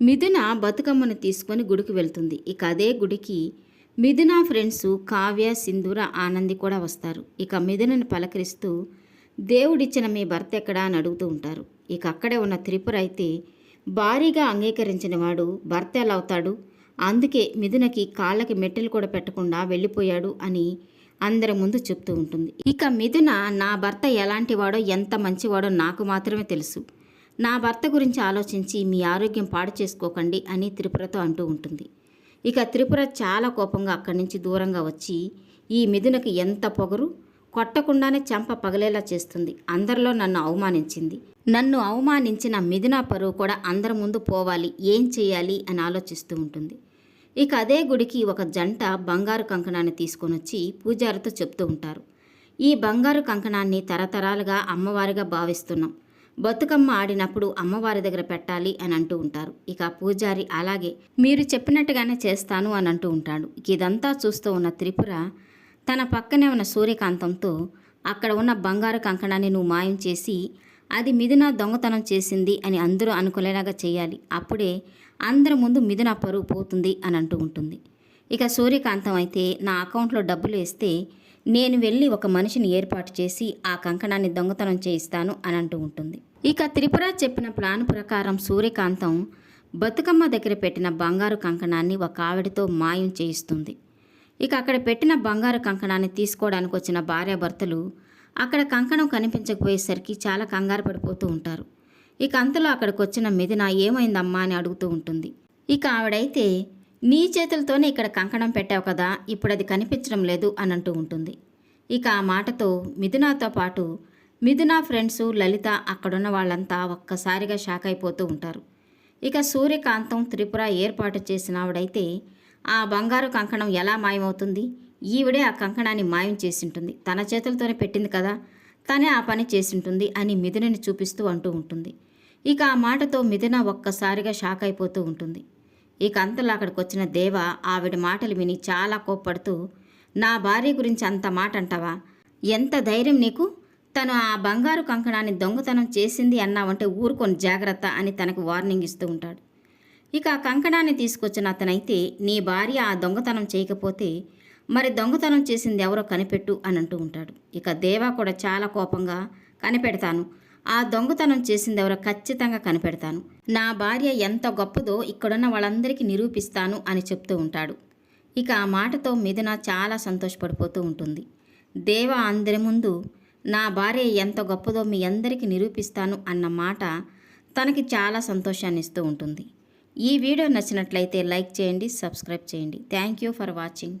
మిథున బతుకమ్మను తీసుకొని గుడికి వెళ్తుంది. ఇక అదే గుడికి మిథున ఫ్రెండ్స్ కావ్య సింధూర ఆనంది కూడా వస్తారు. ఇక మిథునను పలకరిస్తూ దేవుడిచ్చిన మీ భర్త ఎక్కడా? అని అడుగుతూ ఉంటారు. ఇక అక్కడే ఉన్న త్రిపుర అయితే భారీగా అంగీకరించిన వాడు భర్త ఎలా అవుతాడు? అందుకే మిథునకి కాళ్ళకి మెట్టెలు కూడా పెట్టకుండా వెళ్ళిపోయాడు అని అందరి ముందు చెప్తూ ఉంటుంది. ఇక మిథున నా భర్త ఎలాంటి వాడో ఎంత మంచివాడో నాకు మాత్రమే తెలుసు. నా భర్త గురించి ఆలోచించి మీ ఆరోగ్యం పాడు చేసుకోకండి అని త్రిపురతో అంటూ ఉంటుంది. ఇక త్రిపుర చాలా కోపంగా అక్కడి నుంచి దూరంగా వచ్చి ఈ మిథునకి ఎంత పొగరు? కొట్టకుండానే చెంప పగలేలా చేస్తుంది. అందరిలో నన్ను అవమానించింది. నన్ను అవమానించిన మిథున పరువు కూడా అందరి ముందు పోవాలి ఏం చేయాలి అని ఆలోచిస్తూ ఉంటుంది. ఇక అదే గుడికి ఒక జంట బంగారు కంకణాన్ని తీసుకొని వచ్చి పూజారితో చెప్తూ ఉంటారు. ఈ బంగారు కంకణాన్ని తరతరాలుగా అమ్మవారిగా భావిస్తున్నాం. బతుకమ్మ ఆడినప్పుడు అమ్మవారి దగ్గర పెట్టాలి అని అంటూ ఉంటారు. ఇక పూజారి అలాగే మీరు చెప్పినట్టుగానే చేస్తాను అని అంటూ ఉంటాడు. ఇదంతా చూస్తూ ఉన్న త్రిపుర తన పక్కనే ఉన్న సూర్యకాంతంతో అక్కడ ఉన్న బంగారు కంకణాన్ని నువ్వు మాయం చేసి అది మిథున దొంగతనం చేసింది అని అందరూ అనుకునేలాగా చేయాలి. అప్పుడే అందరి ముందు మిథున పరువు పోతుంది అని అంటూ ఉంటుంది. ఇక సూర్యకాంతం అయితే నా అకౌంట్లో డబ్బులు వేస్తే నేను వెళ్ళి ఒక మనిషిని ఏర్పాటు చేసి ఆ కంకణాన్ని దొంగతనం చేయిస్తాను అని అంటూ ఉంటుంది. ఇక త్రిపుర చెప్పిన ప్లాన్ ప్రకారం సూర్యకాంతం బతుకమ్మ దగ్గర పెట్టిన బంగారు కంకణాన్ని ఒక ఆవిడతో మాయం చేయిస్తుంది. ఇక అక్కడ పెట్టిన బంగారు కంకణాన్ని తీసుకోవడానికి వచ్చిన భార్యాభర్తలు అక్కడ కంకణం కనిపించకపోయేసరికి చాలా కంగారు పడిపోతూ ఉంటారు. ఇక అంతలో అక్కడికి వచ్చిన మిథున ఏమైందమ్మా అని అడుగుతూ ఉంటుంది. ఇక ఆవిడైతే నీ చేతులతోనే ఇక్కడ కంకణం పెట్టావు కదా ఇప్పుడు అది కనిపించడం లేదు అని అంటూ ఉంటుంది. ఇక ఆ మాటతో మిథునాతో పాటు మిథున ఫ్రెండ్స్ లలిత అక్కడున్న వాళ్ళంతా ఒక్కసారిగా షాక్ అయిపోతూ ఉంటారు. ఇక సూర్యకాంతం త్రిపుర ఏర్పాటు చేసిన ఆవిడైతే ఆ బంగారు కంకణం ఎలా మాయమవుతుంది? ఈవిడే ఆ కంకణాన్ని మాయం చేసింటుంది. తన చేతులతోనే పెట్టింది కదా తనే ఆ పని చేసింటుంది అని మిథునని చూపిస్తూ అంటూ ఉంటుంది. ఇక ఆ మాటతో మిథున ఒక్కసారిగా షాక్ అయిపోతూ ఉంటుంది. ఇక అంతలో అక్కడికి వచ్చిన దేవ ఆవిడ మాటలు విని చాలా కోప్పడుతూ నా భార్య గురించి అంత మాట అంటావా ఎంత ధైర్యం నీకు? తను ఆ బంగారు కంకణాన్ని దొంగతనం చేసింది అన్నావంటే ఊరుకొని జాగ్రత్త అని తనకు వార్నింగ్ ఇస్తూ ఉంటాడు. ఇక ఆ కంకణాన్ని తీసుకొచ్చిన అతనైతే నీ భార్య ఆ దొంగతనం చేయకపోతే మరి దొంగతనం చేసింది ఎవరో కనిపెట్టు అని అంటూ ఉంటాడు. ఇక దేవా కూడా చాలా కోపంగా కనిపెడతాను. ఆ దొంగతనం చేసింది ఎవరో ఖచ్చితంగా కనిపెడతాను. నా భార్య ఎంత గొప్పదో ఇక్కడున్న వాళ్ళందరికీ నిరూపిస్తాను అని చెప్తూ ఉంటాడు. ఇక ఆ మాటతో మిథున చాలా సంతోషపడిపోతూ ఉంటుంది. దేవ అందరి ముందు నా భార్య ఎంత గొప్పదో మీ అందరికీ నిరూపిస్తాను అన్న మాట తనకి చాలా సంతోషాన్ని ఇస్తూ ఉంటుంది. ఈ వీడియో నచ్చినట్లయితే లైక్ చేయండి సబ్స్క్రైబ్ చేయండి. Thank you for watching.